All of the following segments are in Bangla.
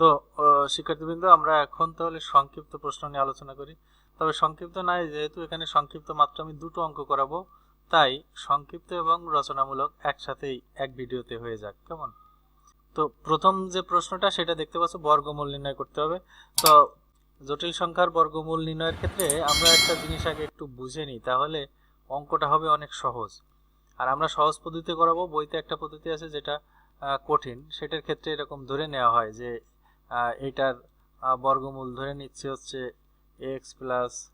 তো শিক্ষার্থীবৃন্দ, আমরা এখন তাহলে সংক্ষিপ্ত প্রশ্ন নিয়ে আলোচনা করি। তবে সংক্ষিপ্ত নাই, যেহেতু এখানে সংক্ষিপ্ত মাত্র আমি দুটো অঙ্ক করাবো, তাই সংক্ষিপ্ত এবং রচনামূলক একসাথেই এক ভিডিওতে হয়ে যাক, কেমন? তো, প্রথম যে প্রশ্নটা, সেটা দেখতে পাচ্ছ, বর্গমূল নির্ণয় করতে হবে। তো, জটিল সংখ্যার বর্গমূল নির্ণয়ের ক্ষেত্রে আমরা একটা জিনিস আগে একটু বুঝে নিই, তাহলে অঙ্কটা হবে অনেক সহজ। আর আমরা সহজ পদ্ধতিতে করাবো, বইতে একটা পদ্ধতি আছে যেটা কঠিন, সেটার ক্ষেত্রে এরকম ধরে নেওয়া হয় যে এটার বর্গমূল ধরে নিচ্ছে হচ্ছে এক্স প্লাস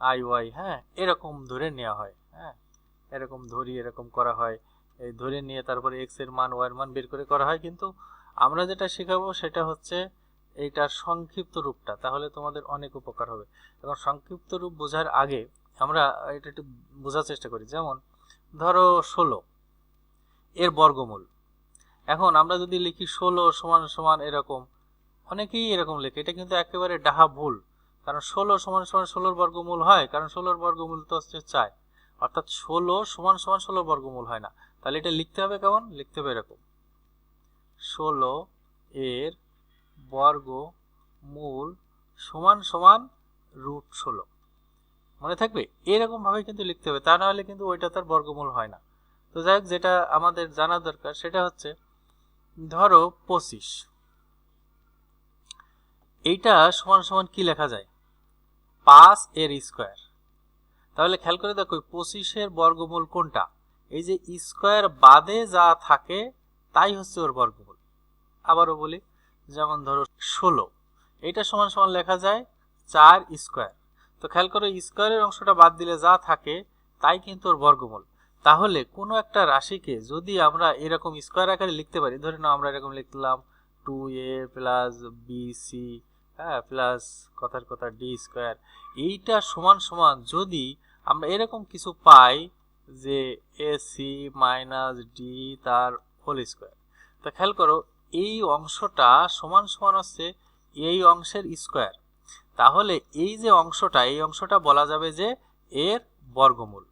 আই ওয়াই হ্যাঁ? এরকম ধরে নেওয়া হয় হ্যাঁ? এরকম ধরি, এরকম করা হয়। এই ধরে নিয়ে তারপরে এক্সের মান ওয়াই এর মান বের করে করা হয়। কিন্তু আমরা যেটা শেখাবো সেটা হচ্ছে এইটার সংক্ষিপ্ত রূপটা, তাহলে তোমাদের অনেক উপকার হবে। এবং সংক্ষিপ্ত রূপ বোঝার আগে আমরা এটা একটু বোঝার চেষ্টা করি। যেমন, ধরো ষোলো, এর বর্গমূল। এখন আমরা যদি লিখি ষোলো সমান সমান এরকম অনেকেই এরকম লেখে। এটা কিন্তু একেবারে ডাহা ভুল। কারণ ষোলো সমান সমান ষোলোর বর্গমূল হয়, কারণ ষোলোর বর্গমূল তো হচ্ছে চার। অর্থাৎ ষোলো সমান সমান ষোলোর বর্গমূল হয় না। তাহলে এটা লিখতে হবে কেমন? লিখতে হবে এরকম। ষোলো এর বর্গ মূল সমান সমান রুট ষোলো। মনে থাকবে? এরকম ভাবে কিন্তু লিখতে হবে। তা না হলে কিন্তু ওইটা তার বর্গমূল হয় না। তো যাই হোক, যেটা আমাদের জানা দরকার, সেটা হচ্ছে, ধরো পঁচিশ। এইটা সমান সমান কি লেখা যায়? পাঁচ এর স্কোয়ার। তাহলে খেয়াল করে দেখো, পঁচিশের বর্গমূল কোনটা? এই যে স্কোয়ার বাদে যা থাকে, তাই হচ্ছে ওর বর্গমূল। আবারও বলি, যেমন ধরো ষোলো এটা সমান সমান লেখা যায় চার স্কোয়ার। তো খেয়াল করো, স্কোয়ারের অংশটা বাদ দিলে যা থাকে, তাই কিন্তু ওর বর্গমূল। তাহলে কোনো একটা রাশিকে যদি আমরা এরকম স্কোয়ার আকারে লিখতে পারি, ধরে নাও আমরা এরকম লিখলাম two A plus B C হ্যাঁ প্লাস কথার কথা ডি স্কোয়ার এইটা সমান সমান যদি আমরা এরকম কিছু পাই যে এ সি মাইনাস ডি তার হোল স্কোয়ার তা খেয়াল করো, এই অংশটা সমান সমান হচ্ছে এই অংশের স্কোয়ার তাহলে এই যে অংশটা, এই অংশটা বলা যাবে যে এর বর্গমূল।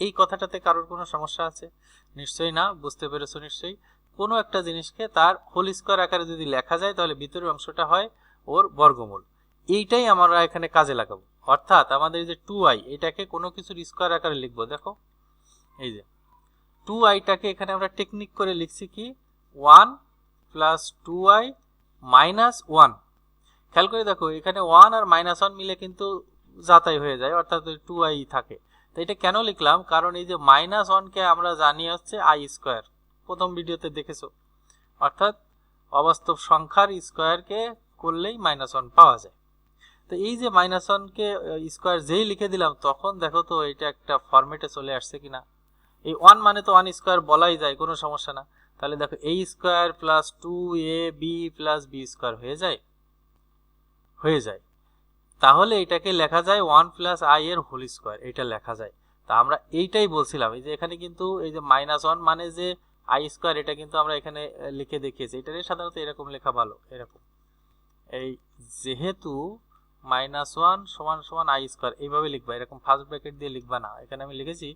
এই কথাটাতে কারোর কোনো সমস্যা আছে? নিশ্চয়ই না, বুঝতে পেরেছ নিশ্চয়ই। কোনো একটা জিনিসকে তার হোল স্কোয়ার আকারে যদি লেখা যায়, তাহলে ভিতরের অংশটা হয় ওর বর্গমূল। এইটাই আমরা এখানে কাজে লাগাবো। অর্থাৎ আমাদের যে টু আই এটাকে কোনো কিছুর স্কোয়ার আকারে লিখব, দেখো। এই যে। টু আইটাকে এখানে আমরা টেকনিক করে লিখছি কি? One plus two I minus one খেয়াল করে দেখো, এখানে ওয়ান আর মাইনাস ওয়ান মিলে কিন্তু যাতাই হয়ে যায়, অর্থাৎ টু আই থাকে। তো এটা কেন লিখলাম? কারণ এই যে মাইনাস ওয়ানকে আমরা জানি হচ্ছে আই স্কোয়ার প্রথম ভিডিওতে দেখেছ। অর্থাৎ অবাস্তব সংখ্যার স্কোয়ারকে করলেই মাইনাস ওয়ান পাওয়া যায়। তো এই যে মাইনাস ওয়ানকে স্কোয়ার যেই লিখে দিলাম, তখন দেখো তো এটা একটা ফরম্যাটে চলে আসছে কিনা। এই ওয়ান মানে তো ওয়ান স্কোয়ার বলাই যায়, কোনো সমস্যা না। তাহলে দেখো এই square plus two A B plus B square হয়ে যায়। হয়ে যায়। তাহলে এটাকে লেখা যায় ওয়ান প্লাস আই এর হোল স্কোয়ার এটা লেখা যায়। তা আমরা এইটাই বলছিলাম, এই যে এখানে কিন্তু এই যে মাইনাস ওয়ান মানে যে আই স্কোয়ার এটা কিন্তু আমরা এখানে লিখে দেখিয়েছি। এটারে সাধারণত এরকম লেখা ভালো, এরকম। এই যেহেতু মাইনাস ওয়ান সমান সমান আই স্কোয়ার এইভাবে লিখবা, এরকম ফার্স্ট ব্র্যাকেট দিয়ে লিখবা না। এখানে আমি লিখেছি,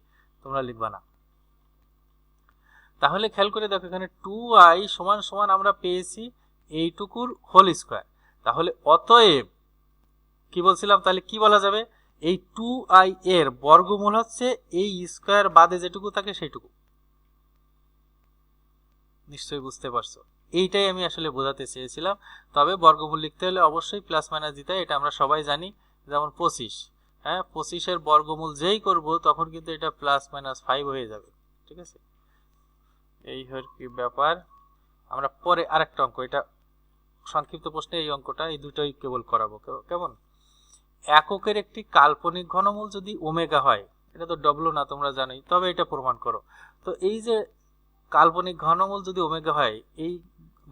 তোমরা লিখবা না। তাহলে খেয়াল করে দেখো, এখানে টু আই সমান সমান আমরা পেয়েছি এইটুকুর হোল স্কোয়ার তাহলে অতএব, কি বলছিলাম? তাহলে কি বলা যাবে? এই টু আই এর বর্গমূল হচ্ছে এই স্কোয়ার বাদে যেটুকু থাকে সেইটুকু। নিশ্চয়ই বুঝতে পারছ? এইটাই আমি আসলে বোঝাতে চেয়েছিলাম। তবে বর্গমূল লিখতে হলে অবশ্যই প্লাস মাইনাস দিতে এটা আমরা সবাই জানি। যেমন পঁচিশ হ্যাঁ? পঁচিশের বর্গমূল যেই করব, তখন কিন্তু এটা প্লাস মাইনাস ফাইভ হয়ে যাবে, ঠিক আছে? এই হর কি ব্যাপার? আমরা পরে আরেকটা অঙ্ক, এটা সংক্ষিপ্ত প্রশ্নে এই অঙ্কটা, এই দুটোই কেবল করাবো কেমন? এককের একটি কাল্পনিক ঘনমূল যদি ওমেগা হয়, এটা তো ডব্লু না, তোমরা জানোই, তবে এটা প্রমাণ করো। তো এই যে কাল্পনিক ঘনমূল যদি ওমেগা হয়, এই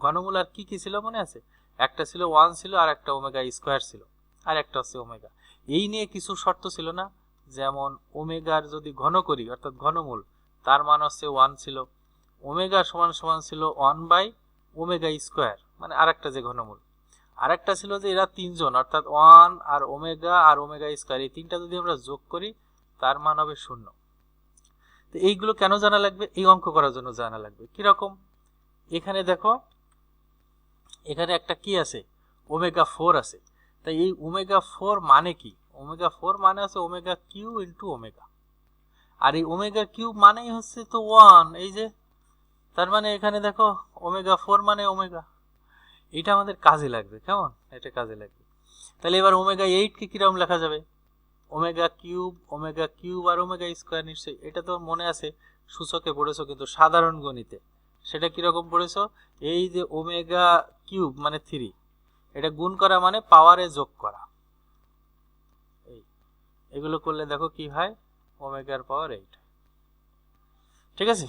ঘনমূল আর কি কি ছিল মনে আছে? একটা ছিল ওয়ান ছিল আর একটা ওমেগা স্কোয়ার ছিল। আর একটা হচ্ছে ওমেগা এই নিয়ে কিছু শর্ত ছিল না। যেমন ওমেগার যদি ঘন করি, অর্থাৎ ঘনমূল, তার মান হচ্ছে ওয়ান ছিল। ওমেগা সমান সমান ছিল ওয়ান বাই ওমেগা স্কোয়ার মানে আরেকটা যে ঘনমূল। আরেকটা ছিল যে এরা তিনজন, অর্থাৎ ওয়ান আর ওমেগা আর ওমেগা স্কোয়ার এই তিনটা যদি আমরা যোগ করি, তার মান হবে শূন্য। তো এইগুলো কেন জানা লাগবে? এই অঙ্ক করার জন্য জানা লাগবে। কীরকম? এখানে দেখো এখানে একটা কি আছে? ওমেগা ফোর আছে। তাই এই ওমেগা ফোর মানে কি? ওমেগা ফোর মানে আছে ওমেগা কিউ ইন্টু ওমেগা। আর এই ওমেগা কিউব মানেই হচ্ছে তো ওয়ান, এই যে। তার মানে এখানে দেখো, ওমেগা ফোর মানে ওমেগা। এটা আমাদের কাজে লাগবে, কেমন? এটা কাজে লাগবে। তাহলে এবার ওমেগা এইটকে কীরকম লেখা যাবে? ওমেগা কিউব ওমেগা কিউব আর ওমেগা স্কোয়ার নিশ্চয়ই। এটা তো মনে আছে সূচকে পড়েছো কিন্তু সাধারণ গণিতে। সেটা কীরকম পড়েছো? এই যে ওমেগা কিউব মানে থ্রি, এটা গুণ করা মানে পাওয়ারে যোগ করা। এই, এগুলো করলে দেখো কি হয়? ওমেগার পাওয়ার এইট ঠিক আছে?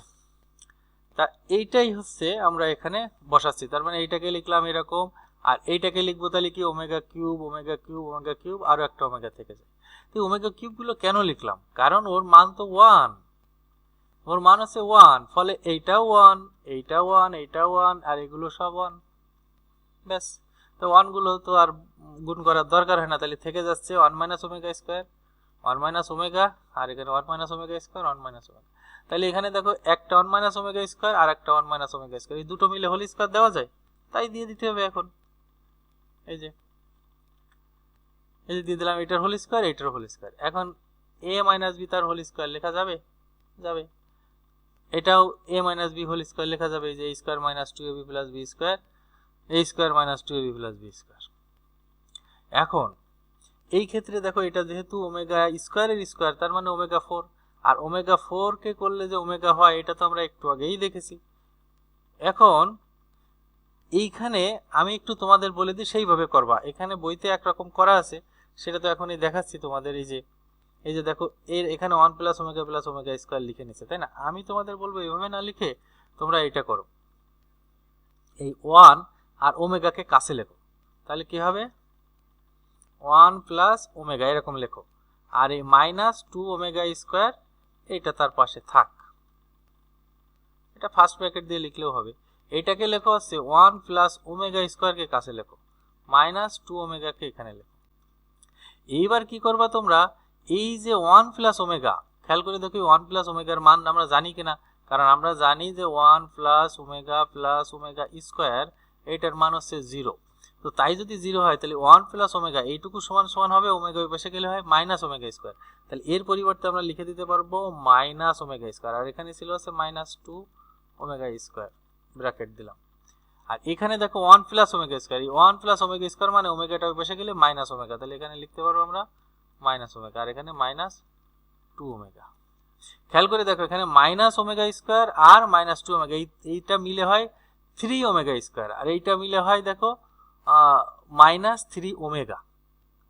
তা এইটাই হচ্ছে আমরা এখানে বসাচ্ছি। তার মানে এইটাকে লিখলাম এরকম, আর এইটাকে লিখব তাহলে কি omega cube omega cube omega cube আরও একটা ওমেগা থেকে যায়। তো ওমেগা কিউবগুলো কেন লিখলাম? কারণ ওর মান তো ওয়ান ওর মান হচ্ছে ওয়ান ফলে এইটা ওয়ান এইটা ওয়ান এইটা ওয়ান আর এগুলো সব ওয়ান ব্যাস, তো ওয়ানগুলো তো আর গুণ করার দরকার হয় না, তাহলে থেকে যাচ্ছে one minus omega square one minus omega আর এখানে one minus omega square one minus omega তাহলে এখানে দেখো একটা ওয়ান মাইনাস ওমেগা স্কোয়ার আর একটা ওয়ান মাইনাস ওমেগা স্কোয়ার এই দুটো মিলে হোল স্কোয়ার দেওয়া যায়, তাই দিয়ে দিতে হবে এখন। এই যে এই যে দিয়ে দিলাম এটার হোল স্কোয়ার এটার হোল স্কোয়ার এখন এ মাইনাস বি তার হোল স্কোয়ার লেখা যাবে? যাবে। এটাও A minus B whole square লেখা যাবে যে square minus two A B plus B square A square minus two A B plus B square এখন, এই ক্ষেত্রে দেখো এটা যেহেতু ওমেগা স্কোয়ারের স্কোয়ার তার মানে ওমেগা ফোর আর ওমেগা ফোরকে করলে যে ওমেগা হয়, এটা তো আমরা একটু আগেই দেখেছি। এখন, এইখানে আমি একটু তোমাদের বলে দিই, সেইভাবে করবা। এখানে বইতে একরকম করা আছে, সেটা তো এখনই দেখাচ্ছি তোমাদের, এই যে এই যে দেখো, এর এখানে one plus omega plus omega square লিখে নিছে, তাই না? আমি তোমাদের বলব এইভাবে না লিখে তোমরা এটা করো। এই ওয়ান আর ওমেগাকে কাছে লেখো। তাহলে কি হবে? ওয়ান প্লাস ওমেগা এরকম লেখো। আর এই মাইনাস টু ওমেগা স্কোয়ার এইটা তার পাশে থাক। এটা ফার্স্ট ব্র্যাকেট দিয়ে লিখলেও হবে। এটাকে লেখো হচ্ছে ওয়ান প্লাস ওমেগা স্কোয়ারকে কাছে লেখো। মাইনাস টু ওমেগাকে এখানে লেখো। এইবার কি করবা তোমরা? এই যে ওয়ান প্লাস ওমেগা, খেয়াল করে দেখো ওয়ান প্লাস ওমেগার মান আমরা জানি কিনা? কারণ আমরা জানি যে one plus omega plus omega square এইটার মান হচ্ছে জিরো। তো তাই যদি জিরো হয়, তাহলে ওয়ান প্লাস ওমেগা এইটুকু সমান সমান হবে, ওমেগা ওই পাশে গেলে হয় মাইনাস ওমেগা স্কোয়ার। তাহলে এর পরিবর্তে আমরা লিখে দিতে পারব মাইনাস ওমেগা স্কোয়ার। আর এখানে ছিল হচ্ছে minus two omega square, bracket দিলাম। আর এখানে দেখো ওয়ান প্লাস ওমেগা স্কোয়ার, এই ওয়ান প্লাস ওমেগা স্কোয়ার মানে ওমেগাটা ওই পাশে গেলে মাইনাস ওমেগা। তাহলে এখানে লিখতে পারব আমরা মাইনাস ওমেগা আর এখানে মাইনাস টু ওমেগা খেয়াল করে দেখো, এখানে মাইনাস ওমেগা স্কোয়ার আর মাইনাস টু ওমেগা এইটা মিলে হয় থ্রি ওমেগা স্কোয়ার আর এইটা মিলে হয় দেখো মাইনাস থ্রি ওমেগা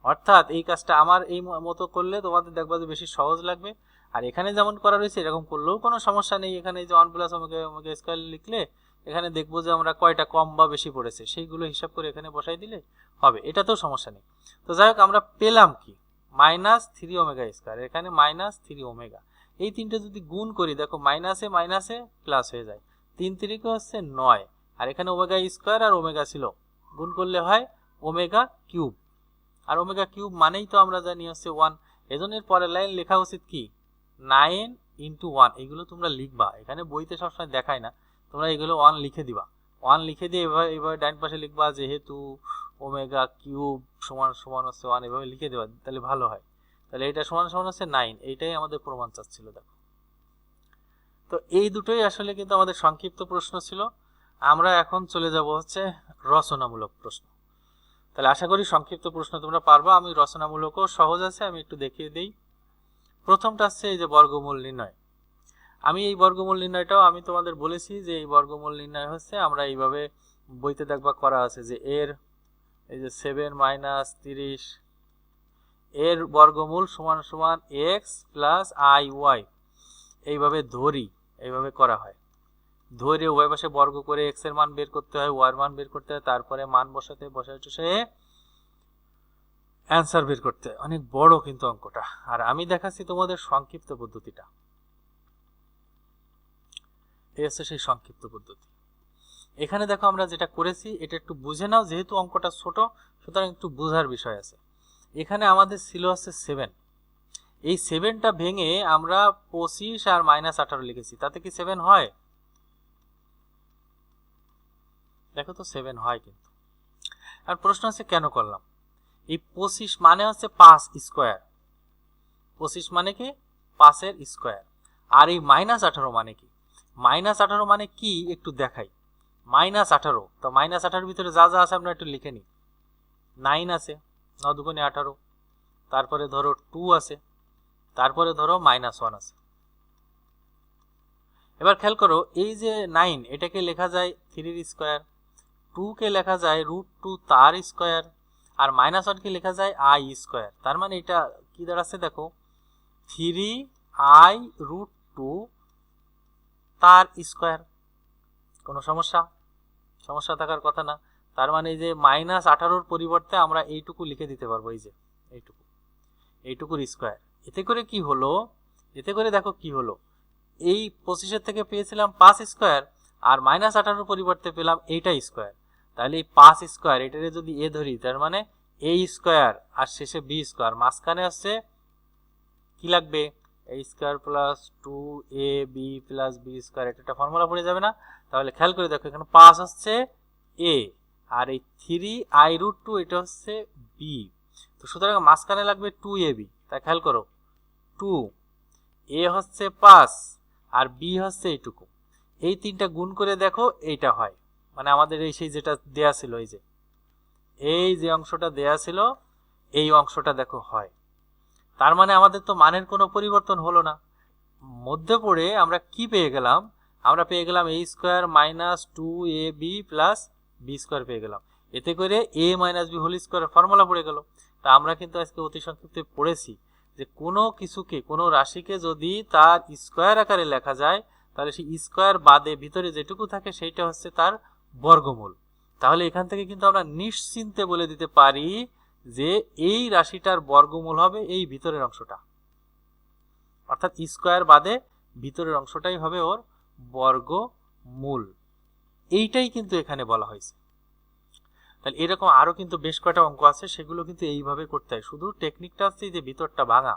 অর্থাৎ এই কাজটা আমার এই মতো করলে তোমাদের দেখবা যে বেশি সহজ লাগবে। আর এখানে যেমন করা রয়েছে, এরকম করলেও কোনো সমস্যা নেই। এখানে যে one plus omega omega square লিখলে, এখানে দেখব যে আমরা কয়টা কম বা বেশি পড়েছে। সেইগুলো হিসাব করে এখানে বসাই দিলে হবে। এটাতেও সমস্যা নেই। তো যাই হোক, আমরা পেলাম কি? মাইনাস থ্রি ওমেগা স্কোয়ার এখানে মাইনাস থ্রি ওমেগা এই তিনটে যদি গুণ করি, দেখো মাইনাসে মাইনাসে প্লাস হয়ে যায়। তিন তিরিকে হচ্ছে নয়। আর এখানে ওমেগা স্কোয়ার আর ওমেগা ছিল। গুণ করলে হয় ওমেগা কিউব আর ওমেগা কিউব মানেই তো আমরা জানি হচ্ছে ওয়ান এজনের পরের লাইন লেখা উচিত কি? নাইন ইন্টু ওয়ান এগুলো তোমরা লিখবা। এখানে বইতে সবসময় দেখায় না। তোমরা এগুলো ওয়ান লিখে দিবা। ওয়ান লিখে দিয়ে এভাবে এভাবে ডাইন পাশে লিখবা, যেহেতু ওমেগা কিউব সমান সমান হচ্ছে ওয়ান এভাবে লিখে দেওয়া, তাহলে ভালো হয়। তাহলে এটা সমান সমান হচ্ছে নাইন এইটাই আমাদের প্রমাণ চাচ্ছিল, দেখো। তো এই দুটোই আসলে কিন্তু আমাদের সংক্ষিপ্ত প্রশ্ন ছিল। আমরা এখন চলে যাব হচ্ছে রচনামূলক প্রশ্ন। তাহলে আশা করি সংক্ষিপ্ত প্রশ্ন তোমরা পারবা, আমি রচনামূলকও সহজ আছে, আমি একটু দেখিয়ে দিই। প্রথমটা হচ্ছে এই যে বর্গমূল নির্ণয়। আমি এই বর্গমূল নির্ণয়টাও আমি তোমাদের বলেছি যে এই বর্গমূল নির্ণয় হচ্ছে আমরা এইভাবে বইতে দেখবা করা আছে যে এর এই যে সেভেন মাইনাস তিরিশ, এর বর্গমূল সমান সমান এক্স প্লাস আই ওয়াই এইভাবে ধরি, এইভাবে করা হয়। ধরে উভয় পাশে বর্গ করে এক্সের মান বের করতে হয় ওয়ার মান বের করতে হয়, তারপরে মান বসাতে, বসায় সে অ্যান্সার বের করতে হয়। অনেক বড় কিন্তু অঙ্কটা। আর আমি দেখাচ্ছি তোমাদের সংক্ষিপ্ত পদ্ধতিটা। এই হচ্ছে সেই সংক্ষিপ্ত পদ্ধতি। এখানে দেখো আমরা যেটা করেছি, এটা একটু বুঝে নাও, যেহেতু অঙ্কটা ছোট, সুতরাং একটু বোঝার বিষয় আছে। এখানে আমাদের ছিল হচ্ছে সেভেন এই সেভেনটা ভেঙে আমরা পঁচিশ আর মাইনাস আঠারো লিখেছি। তাতে কি সেভেন হয়? দেখো তো সেভেন হয় কিন্তু। আর প্রশ্ন হচ্ছে, কেন করলাম? এই পঁচিশ মানে হচ্ছে পাঁচ স্কোয়ার পঁচিশ মানে কি? পাঁচের স্কোয়ার আর এই মাইনাস আঠারো মানে কি? মাইনাস আঠারো মানে কি? একটু দেখাই। মাইনাস আঠারো। তো মাইনাস আঠারোর ভিতরে যা যা আছে আমরা একটু লিখে নিই। নাইন আছে, ন দুগুণে আঠারো। তারপরে ধরো টু আছে, তারপরে ধরো মাইনাস ওয়ান আছে। এবার খেয়াল করো, এই যে নাইন এটাকে লেখা যায় থ্রির স্কোয়ার টুকে লেখা যায় রুট টু তার স্কোয়ার আর মাইনাস ওয়ানকে লেখা যায় আই স্কোয়ার তার মানে এটা কি দাঁড়াচ্ছে দেখো থ্রি আই রুট টু তার স্কোয়ার কোনো সমস্যা? সমস্যা থাকার কথা না। তার মানে যে মাইনাস আঠারোর পরিবর্তে আমরা এইটুকু লিখে দিতে পারব, এই যে এইটুকু। এইটুকুর স্কোয়ার এতে করে কি হলো? এতে করে দেখো কি হলো? এই পঁচিশের থেকে পেয়েছিলাম পাঁচ স্কোয়ার আর মাইনাস আঠারোর পরিবর্তে পেলাম এইটা স্কোয়ার তাহলে এই পাঁচ স্কোয়ার এটারে যদি এ ধরি, তার মানে এ স্কোয়ার আর শেষে বি স্কোয়ার মাঝখানে হচ্ছে কি লাগবে? A square plus two A B plus B square এটা একটা ফর্মুলা পড়ে যাবে না। তাহলে খেয়াল করে দেখো, এখানে পাঁচ হচ্ছে এ আর এই থ্রি আই রুট টু এটা হচ্ছে বি তো সুতরাং মাঝখানে লাগবে টু এ বি তাই খেয়াল করো টু এ হচ্ছে পাঁচ আর বি হচ্ছে এইটুকু। এই তিনটা গুণ করে দেখো, এইটা হয়। মানে আমাদের এই সেই যেটা দেয়া ছিল, এই যে এই যে অংশটা দেয়া ছিল, এই অংশটা দেখো হয়। তার মানে আমাদের তো মানের কোনো পরিবর্তন হলো না। মধ্যে পড়ে আমরা কি পেয়ে গেলাম? আমরা পেয়ে গেলাম A square minus two A B plus B square পেয়ে গেলাম। এতে করে A minus B whole square formula পড়ে গেল। তা আমরা কিন্তু আজকে অতি সংক্ষিপ্তে পড়েছি যে কোনো কিছুকে, কোনো রাশিকে যদি তার স্কোয়ার আকারে লেখা যায়, তাহলে সেই স্কোয়ার বাদে ভিতরে যেটুকু থাকে সেইটা হচ্ছে তার বর্গমূল। তাহলে এখান থেকে কিন্তু আমরা নিশ্চিন্তে বলে দিতে পারি যে এই রাশিটার বর্গমূল হবে এই ভিতরের অংশটা। অর্থাৎ স্কোয়ার বাদে ভিতরের অংশটাই হবে ওর বর্গমূল এইটাই কিন্তু এখানে বলা হয়েছে। তাহলে এরকম আরও কিন্তু বেশ কয়টা অঙ্ক আছে, সেগুলো কিন্তু এইভাবে করতে হয়। শুধু টেকনিকটা হচ্ছে যে ভিতরটা ভাঙা।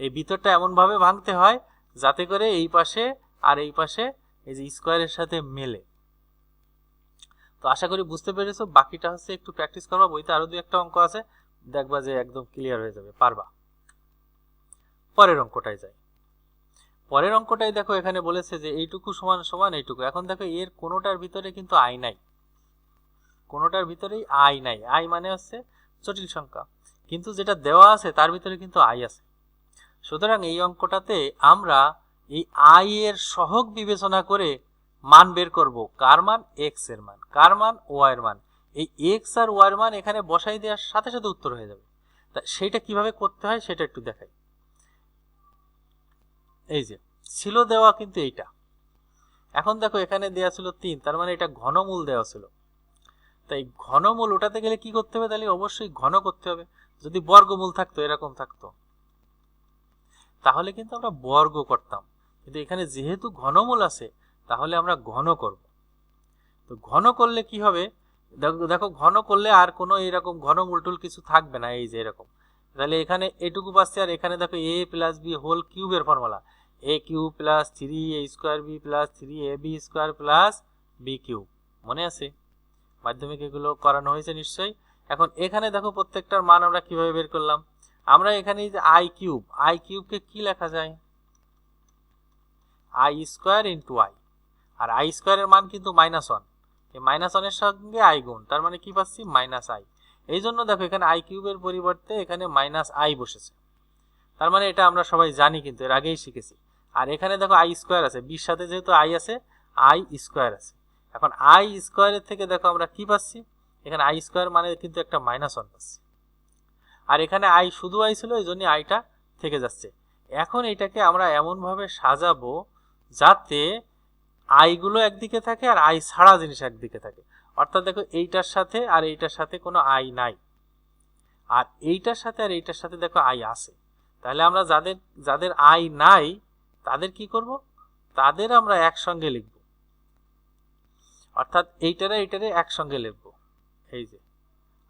এই ভিতরটা এমনভাবে ভাঙতে হয় যাতে করে এই পাশে আর এই পাশে এই যে স্কোয়ারের সাথে মেলে। তো আশা করি বুঝতে পেরেছ, বাকিটা হচ্ছে একটু প্র্যাকটিস করবা, বইতে আরও দু একটা অঙ্ক আছে, দেখবা যে একদম ক্লিয়ার হয়ে যাবে, পারবা। পরের অঙ্কটাই যাই। পরের অঙ্কটাই দেখো এখানে বলেছে যে এইটুকু সমান সমান এইটুকু। এখন দেখো এর কোনোটার ভিতরে কিন্তু আই নাই। কোনোটার ভিতরেই আই নাই। আই মানে হচ্ছে জটিল সংখ্যা। কিন্তু যেটা দেওয়া আছে তার ভিতরে কিন্তু আই আছে। সুতরাং এই অঙ্কটাতে আমরা এই আই এর সহগ বিবেচনা করে মান বের করব। কার মান? এক্সের মান। কার মান? ওয়াই এর মান। এই এক্স আর ওয়াই এর মান এখানে বসাই দেওয়ার সাথে সাথে উত্তর হয়ে যাবে। তা সেটা কীভাবে করতে হয় সেটা একটু দেখাই। এই যে ছিল দেওয়া কিন্তু এইটা। এখন দেখো এখানে দেওয়া ছিল তিন, তার মানে এটা ঘনমূল দেওয়া ছিল। তাই ঘনমূল ওটাতে গেলে কি করতে হবে তাহলে? অবশ্যই ঘন করতে হবে। যদি বর্গমূল থাকতো, এরকম থাকতো। তাহলে কিন্তু আমরা বর্গ করতাম। কিন্তু এখানে যেহেতু ঘনমূল আছে, তাহলে আমরা ঘন করব। তো ঘন করলে কি হবে? দেখো ঘন করলে আর কোনো এরকম ঘন উল্টুল কিছু থাকবে না, এই যে এরকম। তাহলে এখানে এটুকু পাচ্ছে, আর এখানে দেখো এ প্লাস বি হোল কিউবের formula. A cube plus three A square B plus three A B square plus B cube মনে আছে? মাধ্যমিক এগুলো করানো হয়েছে নিশ্চয়ই। এখন এখানে দেখো প্রত্যেকটার মান আমরা কীভাবে বের করলাম। আমরা এখানে যে আই কিউব আই কিউবকে কি লেখা যায়? আই স্কোয়ার ইন্টু আই আর আই স্কোয়ারের মান কিন্তু মাইনাস ওয়ান এই মাইনাস ওয়ানের সঙ্গে আই গুণ, তার মানে কি পাচ্ছি? মাইনাস আই এই জন্য দেখো এখানে আই কিউবের পরিবর্তে এখানে মাইনাস আই বসেছে। তার মানে এটা আমরা সবাই জানি, কিন্তু এর আগেই শিখেছি। আর এখানে দেখো আই স্কোয়ার আছে বিশ সাথে যেহেতু আই আছে আই স্কোয়ার আছে। এখন আই স্কোয়ারের থেকে দেখো আমরা কি পাচ্ছি? এখানে আই স্কোয়ার মানে কিন্তু একটা মাইনাস ওয়ান পাচ্ছি। আর এখানে আই শুধু আই ছিল, এই জন্য আইটা থেকে যাচ্ছে। এখন এটাকে আমরা এমনভাবে সাজাবো যাতে আইগুলো একদিকে থাকে আর আই ছাড়া জিনিস একদিকে থাকে। অর্থাৎ দেখো এইটার সাথে আর এইটার সাথে কোনো আই নাই। আর এইটার সাথে আর এইটার সাথে দেখো আই আছে। তাহলে আমরা যাদের যাদের আই নাই তাদের কি করব? তাদের আমরা একসঙ্গে লিখব। অর্থাৎ এইটারে এইটারে একসঙ্গে লিখব। এই যে।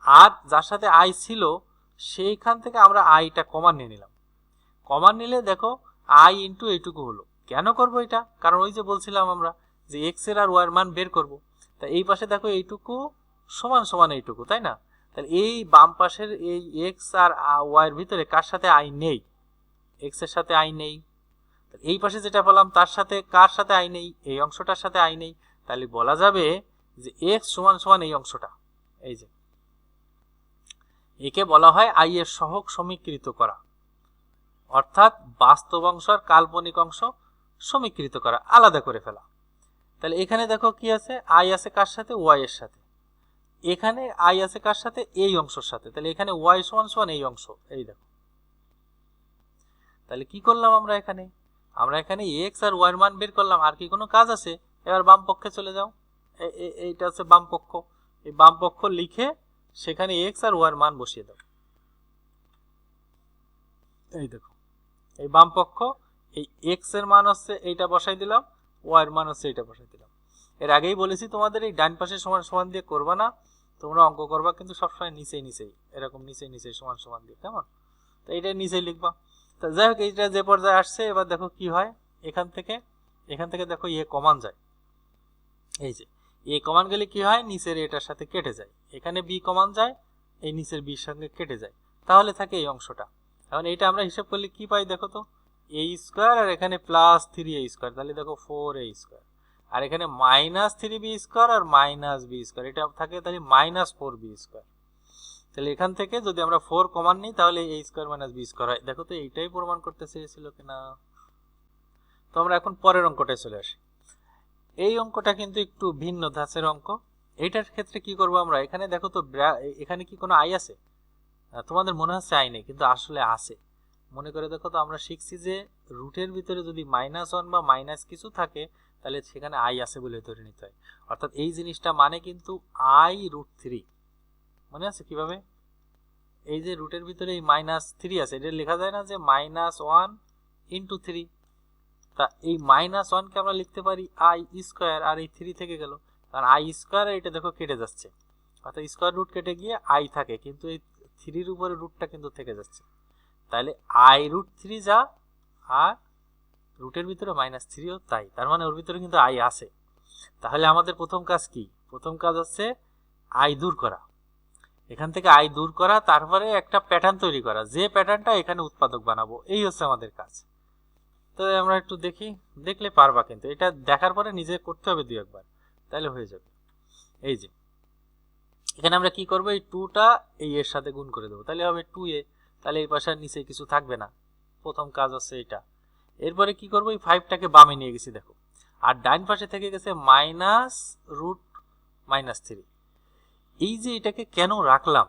আর যার সাথে আই ছিল, সেইখান থেকে আমরা আইটা কমান নিয়ে নিলাম। কমান নিলে দেখো আই ইন্টু এইটুকু হলো। কেন করব এটা? কারণ ওই যে বলছিলাম আমরা যে এক্সের আর ওয়ার মান বের করব। তা এই পাশে দেখো এইটুকু সমান সমান এইটুকু, তাই না? তাহলে এই বাম পাশের এই এক্স আর ওয়াই এর ভিতরে কার সাথে আই নেই? এক্সের সাথে আই নেই। এই পাশে যেটা বললাম, তার সাথে কার সাথে আই নেই? এই অংশটার সাথে আই নেই। তাহলে বলা যাবে যে এক্স সমান সমান এই অংশটা। এই যে। একে বলা হয় আই এর সহক সমীকৃত করা। অর্থাৎ বাস্তব অংশ আর কাল্পনিক অংশ সমীকৃত করা, আলাদা করে ফেলা। তাহলে এখানে দেখো কি আছে? আই আছে কার সাথে? ওয়াই এর সাথে। এখানে আই আছে কার সাথে? এই অংশের সাথে। তাহলে এখানে ওয়াই সমান সমান এই অংশ। এই দেখো। তাহলে কি করলাম আমরা এখানে? আমরা এখানে এক্স আর ওয়াই মান বের করলাম, আর কি কোনো কাজ আছে? এবার বাম পক্ষে চলে যাও। এইটা হচ্ছে বাম পক্ষ। এই বাম পক্ষ লিখে সেখানে এক্স আর ওয়াই মান বসিয়ে দাও। এই দেখো। এই বাম পক্ষ, এই এক্সের মান হচ্ছে এইটা বসাই দিলাম ওয়াই এর মান হচ্ছে এইটা বসাই দিলাম। এর আগেই বলেছি তোমাদের, এই ডান পাশে সমান সমান দিয়ে করবা না। তোমরা অঙ্ক করবা, কিন্তু সবসময় নিচেই নিচেই, এরকম নিচেই নিচেই, সমান সমান দিয়ে, কেমন? তো এইটা নিচেই লিখবা। যাই হোক, এইটা যে পর্যায়ে আসছে, এবার দেখো কি হয়। এখান থেকে এখান থেকে দেখো ইয়ে কমান যায়। এই যে, এ কমান গেলে কি হয়? নিচের এটার সাথে কেটে যায়। এখানে বি কমান যায়, এই নিচের বির সঙ্গে কেটে যায়। তাহলে থাকে এই অংশটা। এখন এটা আমরা হিসাব করলে কি পাই দেখো তো? এ স্কোয়ার আর এখানে প্লাস থ্রি এ স্কোয়ার। তাহলে দেখো ফোর এ স্কোয়ার। আর এখানে মাইনাস থ্রি বি স্কোয়ার আর মাইনাস বি স্কোয়ার। এটা থাকে তাহলে মাইনাস ফোর বি স্কোয়ার। তাহলে এখান থেকে যদি আমরা ফোর কমান নিই, তাহলে A square minus B square হয়। দেখো তো এইটাই প্রমাণ করতে চেয়েছিল কিনা? তো আমরা এখন পরের অঙ্কটায় চলে আসি। এই অঙ্কটা কিন্তু একটু ভিন্ন ধাঁচের অঙ্ক। এইটার ক্ষেত্রে কি করব আমরা? এখানে দেখো তো এখানে কি কোনো আই আছে? তোমাদের মনে হচ্ছে আই নেই, কিন্তু আসলে আছে। মনে করে দেখো তো আমরা শিখছি যে রুটের ভিতরে যদি মাইনাস ওয়ান বা মাইনাস কিছু থাকে, তাহলে সেখানে আই আছে বলে ধরে নিতে হয়। অর্থাৎ এই জিনিসটা মানে কিন্তু আই রুট থ্রি মনে আছে কীভাবে? এই যে রুটের ভিতরে এই মাইনাস থ্রি আছে, এটা লেখা যায় না যে মাইনাস ওয়ান ইন্টু থ্রি তা এই মাইনাস ওয়ানকে আমরা লিখতে পারি আই স্কোয়ার আর এই থ্রি থেকে গেল। কারণ আই স্কোয়ার এটা দেখো কেটে যাচ্ছে। অর্থাৎ স্কোয়ার রুট কেটে গিয়ে আই থাকে, কিন্তু এই থ্রির উপরে রুটটা কিন্তু থেকে যাচ্ছে। তাহলে আই রুট থ্রি যা, আর রুটের ভিতরে মাইনাস থ্রিও তাই। তার মানে ওর ভিতরে কিন্তু আই আছে। তাহলে আমাদের প্রথম কাজ কি? প্রথম কাজ হচ্ছে আই দূর করা। এখান থেকে আয় দূর করা, তারপরে একটা প্যাটার্ন তৈরি করা। যে প্যাটার্নটা এখানে উৎপাদক বানাবো, এই হচ্ছে আমাদের কাজ। তো আমরা একটু দেখি, দেখলে পারবা কিন্তু। এটা দেখার পরে নিজে করতে হবে দুই একবার, তাহলে হয়ে যাবে। এই যে, এখানে আমরা কি করব? এই টুটা এই এর সাথে গুণ করে দেবো। তাহলে হবে টু এ তাহলে এই পাশে আর নিচে কিছু থাকবে না। প্রথম কাজ হচ্ছে এটা। এরপরে কি করব? এই ফাইভটাকে বামে নিয়ে গেছি, দেখো। আর ডাইন পাশে থেকে গেছে মাইনাস রুট মাইনাস থ্রি এই যে এটাকে কেন রাখলাম?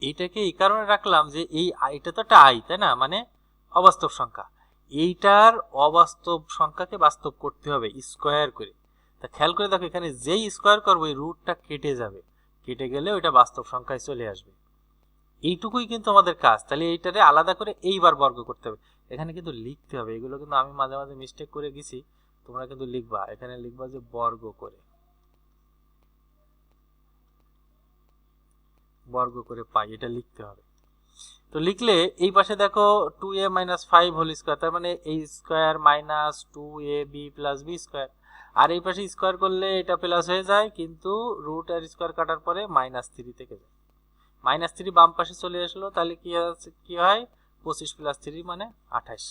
এইটাকে এই কারণে রাখলাম যে এই এটা তো একটা আই, তাই না? মানে অবাস্তব সংখ্যা। এইটার অবাস্তব সংখ্যাকে বাস্তব করতে হবে, স্কোয়ার করে। তা খেয়াল করে দেখো, এখানে যেই স্কোয়ার করব, এই রুটটা কেটে যাবে। কেটে গেলে ওইটা বাস্তব সংখ্যায় চলে আসবে। এইটুকুই কিন্তু আমাদের কাজ। তাহলে এইটারে আলাদা করে এইবার বর্গ করতে হবে। এখানে কিন্তু লিখতে হবে। এগুলো কিন্তু আমি মাঝে মাঝে মিস্টেক করে গেছি। তোমরা কিন্তু লিখবা। এখানে লিখবা যে বর্গ করে। বর্গ করে পাই, এটা লিখতে হবে। তো লিখলে এই পাশে দেখো two A minus five whole square তার মানে এই square minus two A B plus B square আর এই পাশে স্কোয়ার করলে এটা প্লাস হয়ে যায়, কিন্তু রুট আর স্কোয়ার কাটার পরে মাইনাস থ্রি থেকে যায়। মাইনাস থ্রি বাম পাশে চলে আসলো, তাহলে কি কি হয়? পঁচিশ প্লাস থ্রি মানে আঠাশ।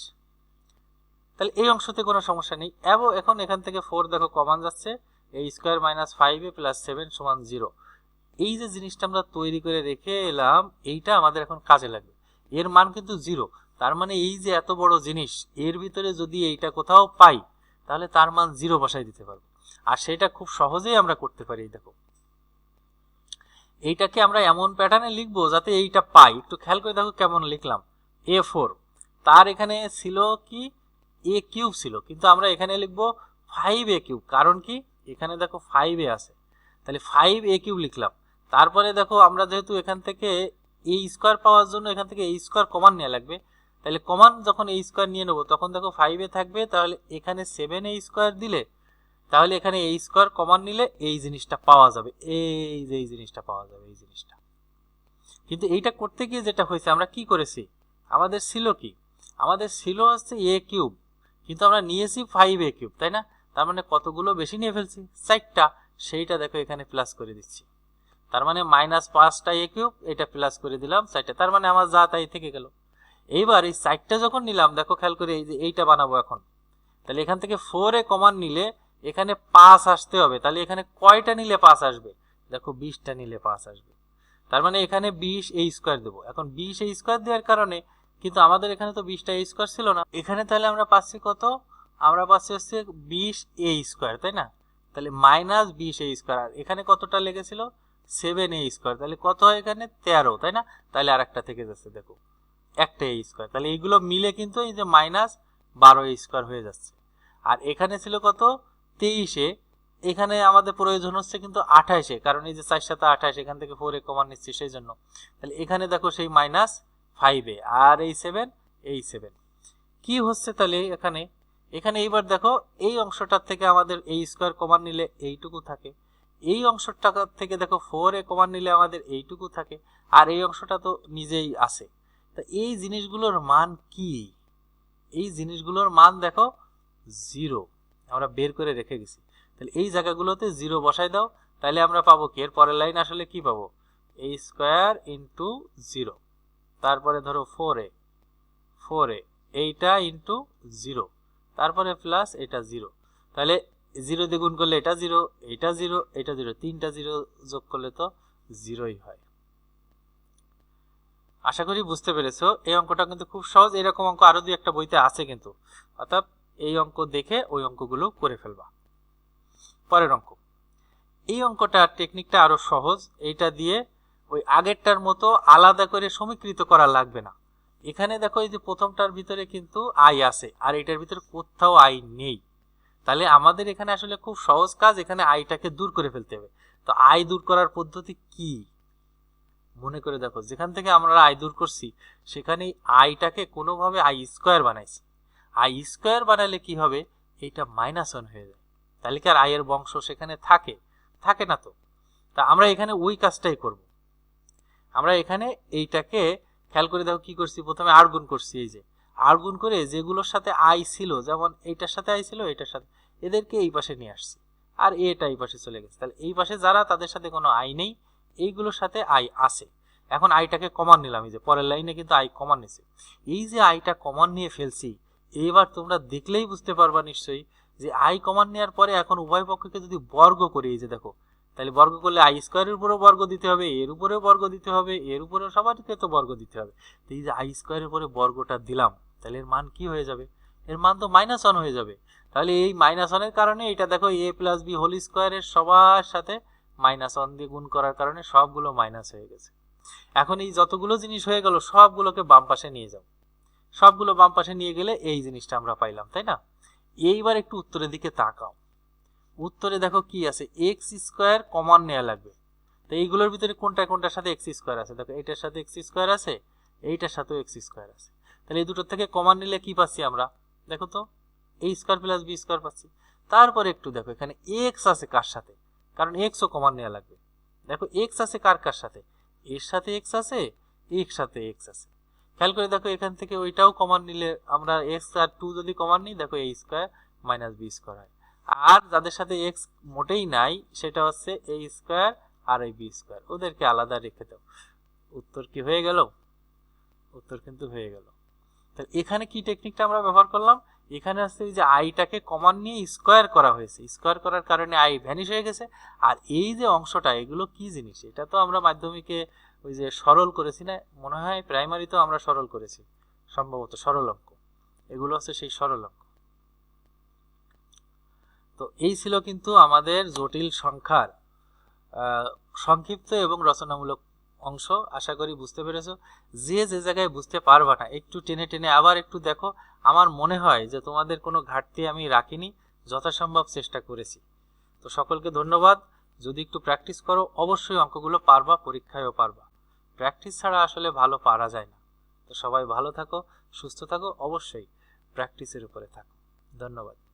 তাহলে এই অংশতে কোনো সমস্যা নেই। এবং এখন এখান থেকে ফোর দেখো কমান যাচ্ছে এই square minus five A plus seven সমান জিরো এই যে জিনিসটা আমরা তৈরি করে রেখে এলাম, এইটা আমাদের এখন কাজে লাগবে। এর মান কিন্তু জিরো তার মানে এই যে এত বড় জিনিস, এর ভিতরে যদি এইটা কোথাও পাই, তাহলে তার মান জিরো বসাই দিতে পারব। আর সেটা খুব সহজেই আমরা করতে পারি দেখো। এইটাকে আমরা এমন প্যাটার্নে লিখব যাতে এইটা পাই। একটু খেয়াল করে দেখো কেমন লিখলাম। এ ফোর তার এখানে ছিল কি? এ কিউব ছিল। কিন্তু আমরা এখানে লিখব ফাইভ এ কিউব কারণ কি? এখানে দেখো ফাইভ এ আছে। তাহলে ফাইভ এ কিউব লিখলাম। তারপরে দেখো, আমরা যেহেতু এখান থেকে এই স্কোয়ার পাওয়ার জন্য এখান থেকে এই স্কোয়ার কমান নেওয়া লাগবে। তাহলে কমান যখন এই স্কোয়ার নিয়ে নেব, তখন দেখো ফাইভে থাকবে, তাহলে এখানে সেভেন এই স্কোয়ার দিলে, তাহলে এখানে এই স্কোয়ার কমান নিলে এই জিনিসটা পাওয়া যাবে, এই যে এই জিনিসটা পাওয়া যাবে, এই জিনিসটা। কিন্তু এইটা করতে গিয়ে যেটা হয়েছে, আমরা কি করেছি? আমাদের ছিল কি? আমাদের ছিল হচ্ছে এ কিউব কিন্তু আমরা নিয়েছি ফাইভ এ কিউব তাই না? তার মানে কতগুলো বেশি নিয়ে ফেলছি? চারটা। সেইটা দেখো এখানে প্লাস করে দিচ্ছি। তার মানে মাইনাস পাঁচটা এ কিউব এটা প্লাস করে দিলাম চারটা। তার মানে আমার যা তাই থেকে গেল। এইবার এই চারটা যখন নিলাম, দেখো খেয়াল করে এই যে এইটা বানাবো এখন। তাহলে এখান থেকে ফোর এ কমান নিলে এখানে পাঁচ আসতে হবে। তাহলে এখানে কয়টা নিলে পাঁচ আসবে? দেখো বিশটা নিলে পাঁচ আসবে। তার মানে এখানে বিশ এই স্কোয়ার দেবো। এখন বিশ এই স্কোয়ার দেওয়ার কারণে কিন্তু আমাদের এখানে তো বিশটা এই স্কোয়ার ছিল না। এখানে তাহলে আমরা পাচ্ছি কত? আমরা পাচ্ছি হচ্ছে বিশ এ স্কোয়ার তাই না? তাহলে মাইনাস বিশ এ স্কোয়ার আর এখানে কতটা লেগেছিল? সেভেন এ স্কোয়ার তাহলে কত হয় এখানে? তেরো, তাই না? তাহলে আর একটা থেকে যাচ্ছে, দেখো। একটা এ স্কোয়ার তাহলে এইগুলো মিলে কিন্তু এই যে মাইনাস বারো এ স্কোয়ার হয়ে যাচ্ছে। আর এখানে ছিল কত? তেইশে এখানে আমাদের প্রয়োজন হচ্ছে কিন্তু আঠাইশে কারণ এই যে চার সাথে আঠাইশ এখান থেকে ফোর এ কমান নিচ্ছি সেই জন্য। তাহলে এখানে দেখো সেই মাইনাস ফাইভে আর এই সেভেন এই সেভেন কি হচ্ছে তাহলে এখানে? এখানে এইবার দেখো, এই অংশটার থেকে আমাদের এই স্কোয়ার কমান নিলে এইটুকু থাকে। এই অংশটা থেকে দেখো ফোর এ কমান নিলে আমাদের এইটুকু থাকে, আর এই অংশটা তো নিজেই আছে। তা এই জিনিসগুলোর মান কি? এই জিনিসগুলোর মান দেখো জিরো আমরা বের করে রেখে গেছি। তাহলে এই জায়গাগুলোতে জিরো বসাই দাও, তাহলে আমরা পাবো কি? এর পরের লাইন আসলে কি পাবো? এই স্কোয়ার ইন্টু জিরো তারপরে ধরো ফোর এ ফোর এ, এইটা ইন্টু জিরো তারপরে প্লাস এটা জিরো তাহলে জিরো দিয়ে করলে এটা জিরো এটা জিরো এটা জিরো, তিনটা জিরো যোগ করলে তো জিরোই হয়। আশা করি বুঝতে পেরেছ, এই অঙ্কটা কিন্তু খুব সহজ, এরকম অঙ্ক আরও দুই একটা বইতে আছে কিন্তু। অর্থাৎ এই অঙ্ক দেখে ওই অঙ্কগুলো করে ফেলবা। পরের অঙ্ক। এই অঙ্কটার টেকনিকটা আরও সহজ, এইটা দিয়ে ওই আগেরটার মতো আলাদা করে সমীকৃত করা লাগবে না। এখানে দেখো এই যে প্রথমটার ভিতরে কিন্তু আই আছে, আর এটার ভিতরে কোথাও আই নেই। তাহলে আমাদের এখানে আসলে খুব সহজ কাজ এখানে আইটাকে দূর করে ফেলতে হবে। তো আয় দূর করার পদ্ধতি কি? মনে করে দেখো, যেখান থেকে আমরা আয় দূর করছি সেখানে আইটাকে কোনোভাবে আই স্কোয়ার বানাইছি। আই স্কোয়ার বানালে কি হবে? এইটা মাইনাস ওয়ান হয়ে যায়। তাহলে কি আর আয়ের বংশ সেখানে থাকে? থাকে না তো। তা আমরা এখানে ওই কাজটাই করব। আমরা এখানে এইটাকে, খেয়াল করে দেখো কি করছি? প্রথমে আর গুণ করছি, এই যে। আর গুণ করে যেগুলোর সাথে আই ছিল, যেমন এইটার সাথে আই ছিল এটার সাথে, এদেরকে এই পাশে নিয়ে আসছি। আর এটা এই পাশে চলে গেছে। তাহলে এই পাশে যারা, তাদের সাথে কোনো আই নেই, এইগুলোর সাথে আই আছে। এখন আইটাকে কমান নিলাম, এই যে পরের লাইনে কিন্তু আই কমান নিছে। এই যে আইটা কমান নিয়ে ফেলছি, এবার তোমরা দেখলেই বুঝতে পারবা নিশ্চয়ই যে আই কমান নেওয়ার পরে এখন উভয় পক্ষকে যদি বর্গ করি, এই যে দেখো তাহলে বর্গ করলে আই স্কোয়ারের উপরেও বর্গ দিতে হবে, এর উপরেও বর্গ দিতে হবে, এর উপরেও সবারকে তো বর্গ দিতে হবে। তো এই যে আই স্কোয়ারের উপরে বর্গটা দিলাম, তাহলে এর মান কি হয়ে যাবে? এর মান তো মাইনাস ওয়ান হয়ে যাবে। তাহলে এই মাইনাস ওয়ানের কারণে এটা দেখো এ প্লাস বি হোল স্কোয়ারের সবার সাথে মাইনাস ওয়ান দিয়ে গুণ করার কারণে সবগুলো মাইনাস হয়ে গেছে। এখন এই যতগুলো জিনিস হয়ে গেল, সবগুলোকে বাম পাশে নিয়ে যাও। সবগুলো বাম পাশে নিয়ে গেলে এই জিনিসটা আমরা পাইলাম, তাই না? এইবার একটু উত্তরের দিকে তাকাও। উত্তরে দেখো কি আছে? এক্স স্কোয়ার কমন নেওয়া লাগবে। তো এইগুলোর ভিতরে কোনটা, কোনটার সাথে এক্স স্কোয়ার আছে? দেখো, এইটার সাথে এক্স স্কোয়ার আছে, এইটার সাথেও এক্স স্কোয়ার আছে। তাহলে এই দুটোর থেকে কমন নিলে কি পাচ্ছি আমরা? দেখো তো এই স্কোয়ার প্লাস বি স্কোয়ার পাচ্ছি। তারপরে একটু দেখো, এখানে এক্স আছে কার সাথে? কারণ এক্সও কমন নেওয়া লাগবে। দেখো এক্স আছে কার কার সাথে? এর সাথে এক্স আছে, এর সাথে এক্স আছে। খেয়াল করে দেখো, এখান থেকে ওইটাও কমন নিলে আমরা এক্স আর টু যদি কমন নিই, দেখো এই স্কোয়ার মাইনাস বি স্কোয়ার হয়। আর যাদের সাথে এক্স মোটেই নাই, সেটা হচ্ছে এ স্কোয়ার আর এই বি স্কোয়ার ওদেরকে আলাদা রেখে দাও। উত্তর কি হয়ে গেল? উত্তর কিন্তু হয়ে গেল। তাহলে এখানে কি টেকনিকটা আমরা ব্যবহার করলাম? এখানে হচ্ছে যে আইটাকে কমান নিয়ে স্কোয়ার করা হয়েছে। স্কোয়ার করার কারণে আই ভ্যানিশ হয়ে গেছে। আর এই যে অংশটা, এগুলো কি জিনিস? এটা তো আমরা মাধ্যমিকে ওই যে সরল করেছি না? মনে হয় প্রাইমারিতেও আমরা সরল করেছি। সম্ভবত সরল অঙ্ক। এগুলো হচ্ছে সেই সরল অঙ্ক। তো এই ছিল কিন্তু আমাদের জটিল সংখ্যার সংক্ষিপ্ত এবং রচনামূলক অংশ। আশা করি বুঝতে পেরেছ। যে যে জায়গায় বুঝতে পারবা না, একটু টেনে টেনে আবার একটু দেখো। আমার মনে হয় যে তোমাদের কোনো ঘাটতি আমি রাখিনি, যথাসম্ভব চেষ্টা করেছি। তো সকলকে ধন্যবাদ। যদি একটু প্র্যাকটিস করো, অবশ্যই অঙ্কগুলো পারবা, পরীক্ষায়ও পারবা। প্র্যাকটিস ছাড়া আসলে ভালো পারা যায় না। তো সবাই ভালো থাকো, সুস্থ থাকো, অবশ্যই প্র্যাকটিসের উপরে থাকো। ধন্যবাদ।